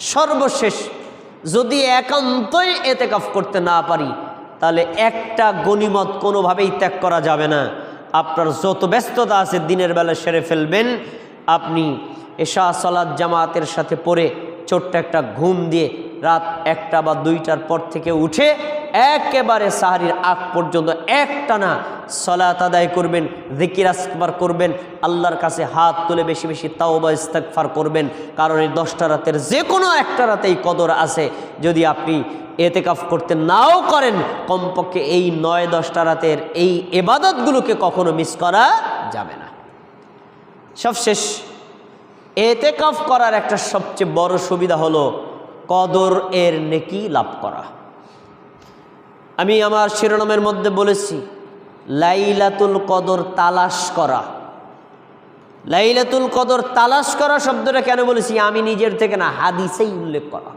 সর্বশেষ, যদি একান্তই এতেকাফ করতে না পারি, তাহলে একটা গণিমত কোনোভাবেই ত্যাগ করা যাবে না। আপনার যত ব্যস্ততা আছে, দিনের বেলা সেরে ফেলবেন। আপনি এশা সালাদ জামাতের সাথে পড়ে ছোট্ট একটা ঘুম দিয়ে রাত একটা বা দুইটার পর থেকে উঠে একেবারে সাহারির আগ পর্যন্ত একটানা সলাত আদায় করবেন, জিকির আসবার করবেন, আল্লাহর কাছে হাত তুলে বেশি বেশি তাওবা ইস্তেকফার করবেন। কারণ এই দশটা রাতের যে কোনো একটা রাতেই কদর আছে। যদি আপনি এতেকাফ করতে নাও করেন, কমপক্ষে এই নয় দশটা রাতের এই এবাদতগুলোকে কখনো মিস করা যাবে না। সবশেষ এতেকাফ করার একটা সবচেয়ে বড় সুবিধা হলো কদর এর নেকি লাভ করা। আমি আমার শিরোনামের মধ্যে বলেছি, লাইলাতুল কদর তালাশ করা। লাইলাতুল কদর তালাশ করা শব্দটা কেন বলেছি? আমি নিজের থেকে না, হাদিসেই উল্লেখ করা।